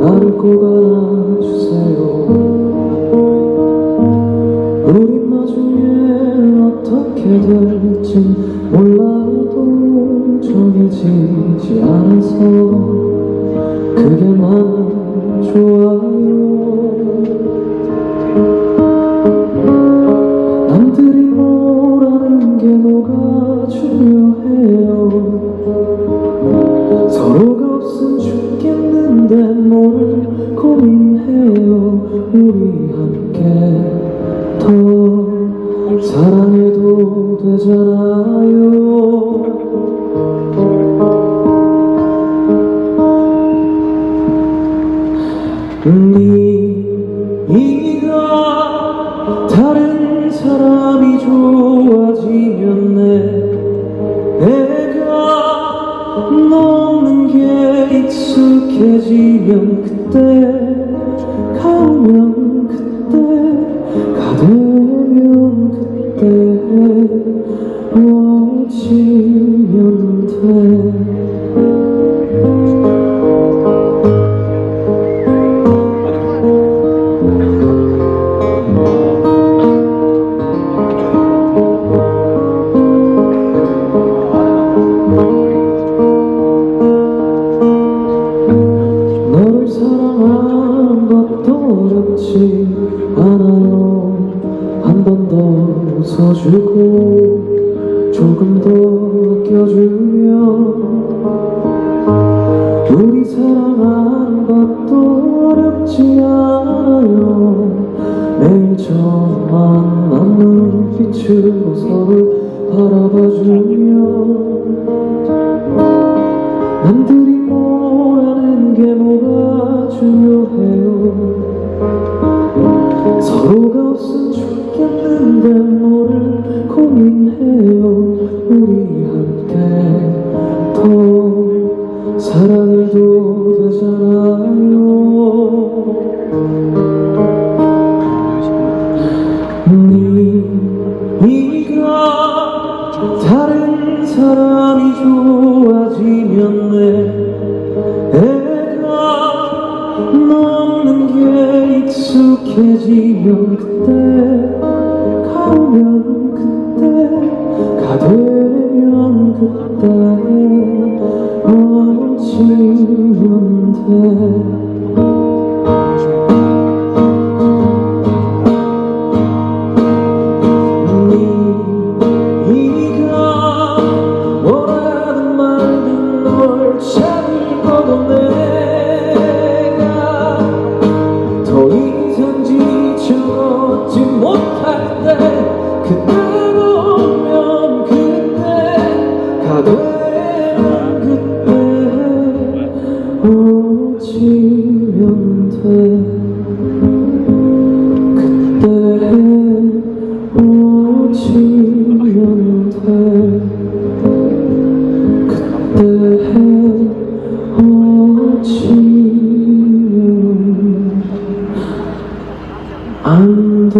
나를 꼭 안아주세요. 우린 나중에 어떻게 될진 몰라도 정해지지 않아서 그게 나는 좋아 뭘 고민해요. 우리 함께 더 사랑해도 되잖아요. 네가 다른 사람이 좋아지면 내 내가 넘는 게 익숙해지면 그때 어렵지 않아요 한 번 더 웃어주고 조금 더 아껴주면 우리 사랑한 것도 어렵지 않아요. 매일 저만 남는 빛으로 서로 바라봐주면 남들이 뭐라는 게 뭐가 중요해요 서로가 없음 죽겠는데 뭐를 고민해요. 우리 함께 더 사랑해도 되잖아요. 네가 다른 사람이 좋아지면 내가 넘는 게 익숙해지면 그때 가면 그때 가되면 그때 멋지면 돼 가되면 그때 오지면 돼 그때 오지면 돼 그때 오지면 안 돼.